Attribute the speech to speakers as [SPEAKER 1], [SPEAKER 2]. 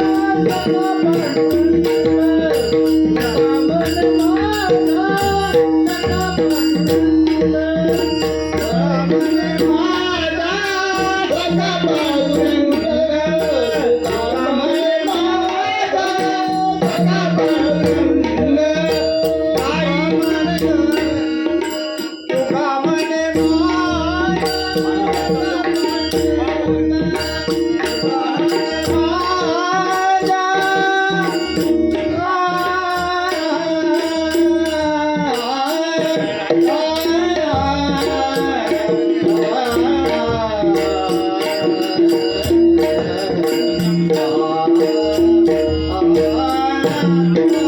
[SPEAKER 1] Bye. Thank you.